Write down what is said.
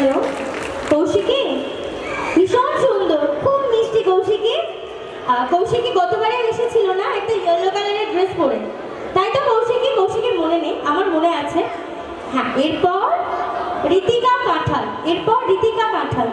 Hello, Kaushiki? ভীষণ সুন্দর, খুব মিষ্টি কৌশিকী। কৌশিকী গতবারে এসেছিল না, একটা ইয়েলো কালারের ড্রেস পরে। তাই তো কৌশিকী, কৌশিকীর মনে নেই, আমার মনে আছে। হ্যাঁ এরপর রীতিকা কাঁঠাল, এরপর রীতিকা কাঁঠাল।